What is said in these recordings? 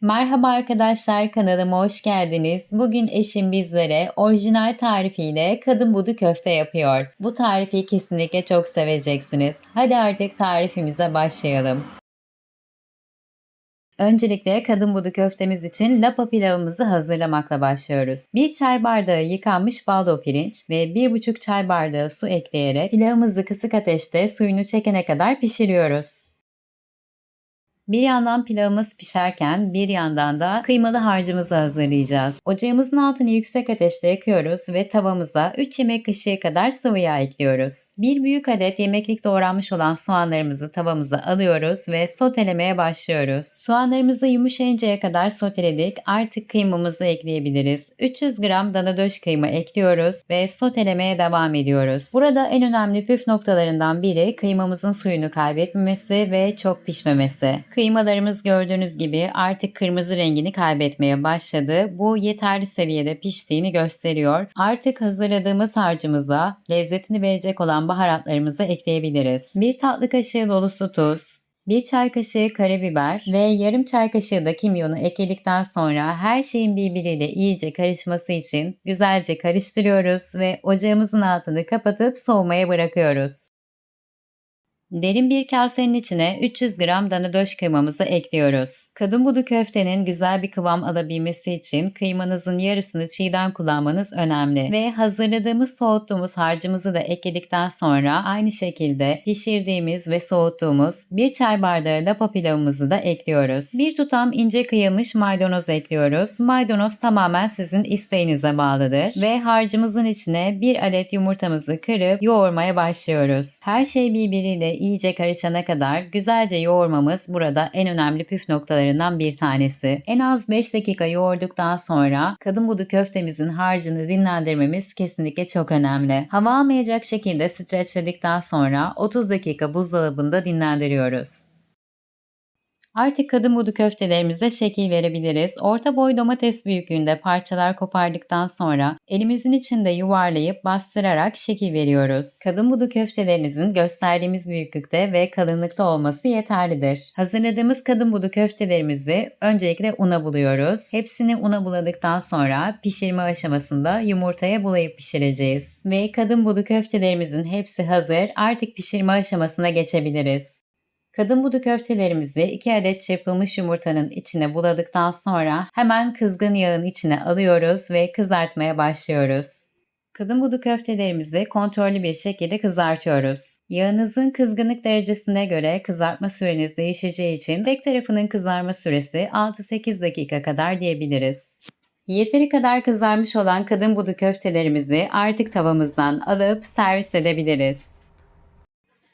Merhaba arkadaşlar kanalıma hoş geldiniz. Bugün eşim bizlere orijinal tarifiyle kadın budu köfte yapıyor. Bu tarifi kesinlikle çok seveceksiniz. Hadi artık tarifimize başlayalım. Öncelikle kadın budu köftemiz için lapa pilavımızı hazırlamakla başlıyoruz. 1 çay bardağı yıkanmış baldo pirinç ve 1,5 çay bardağı su ekleyerek pilavımızı kısık ateşte suyunu çekene kadar pişiriyoruz. Bir yandan pilavımız pişerken bir yandan da kıymalı harcımızı hazırlayacağız. Ocağımızın altını yüksek ateşte yakıyoruz ve tavamıza 3 yemek kaşığı kadar sıvı yağ ekliyoruz. Bir büyük adet yemeklik doğranmış olan soğanlarımızı tavamıza alıyoruz ve sotelemeye başlıyoruz. Soğanlarımızı yumuşayıncaya kadar soteledik. Artık kıymamızı ekleyebiliriz. 300 gram dana döş kıyma ekliyoruz ve sotelemeye devam ediyoruz. Burada en önemli püf noktalarından biri kıymamızın suyunu kaybetmemesi ve çok pişmemesi. Kıymalarımız gördüğünüz gibi artık kırmızı rengini kaybetmeye başladı. Bu yeterli seviyede piştiğini gösteriyor. Artık hazırladığımız harcımıza lezzetini verecek olan baharatlarımızı ekleyebiliriz. Bir tatlı kaşığı dolusu tuz, 1 çay kaşığı karabiber ve yarım çay kaşığı da kimyonu ekledikten sonra her şeyin birbiriyle iyice karışması için güzelce karıştırıyoruz ve ocağımızın altını kapatıp soğumaya bırakıyoruz. Derin bir kasenin içine 300 gram dana döş kıymamızı ekliyoruz. Kadın budu köftenin güzel bir kıvam alabilmesi için kıymanızın yarısını çiğden kullanmanız önemli. Ve hazırladığımız soğuttuğumuz harcımızı da ekledikten sonra aynı şekilde pişirdiğimiz ve soğuttuğumuz bir çay bardağı lapa pilavımızı da ekliyoruz. Bir tutam ince kıyılmış maydanoz ekliyoruz. Maydanoz tamamen sizin isteğinize bağlıdır. Ve harcımızın içine bir adet yumurtamızı kırıp yoğurmaya başlıyoruz. Her şey birbiriyle iyice karışana kadar güzelce yoğurmamız burada en önemli püf noktaları yollarından bir tanesi. En az 5 dakika yoğurduktan sonra kadın budu köftemizin harcını dinlendirmemiz kesinlikle çok önemli. Hava almayacak şekilde streçledikten sonra 30 dakika buzdolabında dinlendiriyoruz. Artık kadın budu köftelerimize şekil verebiliriz. Orta boy domates büyüklüğünde parçalar kopardıktan sonra elimizin içinde yuvarlayıp bastırarak şekil veriyoruz. Kadın budu köftelerinizin gösterdiğimiz büyüklükte ve kalınlıkta olması yeterlidir. Hazırladığımız kadın budu köftelerimizi öncelikle una buluyoruz. Hepsini una buladıktan sonra pişirme aşamasında yumurtaya bulayıp pişireceğiz. Ve kadın budu köftelerimizin hepsi hazır. Artık pişirme aşamasına geçebiliriz. Kadın budu köftelerimizi 2 adet çırpılmış yumurtanın içine buladıktan sonra hemen kızgın yağın içine alıyoruz ve kızartmaya başlıyoruz. Kadın budu köftelerimizi kontrollü bir şekilde kızartıyoruz. Yağınızın kızgınlık derecesine göre kızartma süreniz değişeceği için tek tarafının kızarma süresi 6-8 dakika kadar diyebiliriz. Yeteri kadar kızarmış olan kadın budu köftelerimizi artık tavamızdan alıp servis edebiliriz.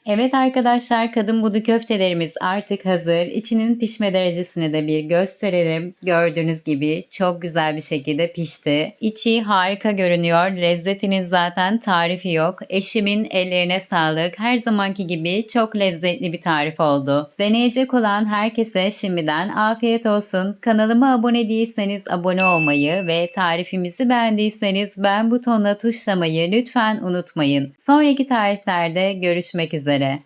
Evet arkadaşlar kadın budu köftelerimiz artık hazır. İçinin pişme derecesini de bir gösterelim. Gördüğünüz gibi çok güzel bir şekilde pişti. İçi harika görünüyor. Lezzetinin zaten tarifi yok. Eşimin ellerine sağlık. Her zamanki gibi çok lezzetli bir tarif oldu. Deneyecek olan herkese şimdiden afiyet olsun. Kanalıma abone değilseniz abone olmayı ve tarifimizi beğendiyseniz beğen butonuna tuşlamayı lütfen unutmayın. Sonraki tariflerde görüşmek üzere üzere.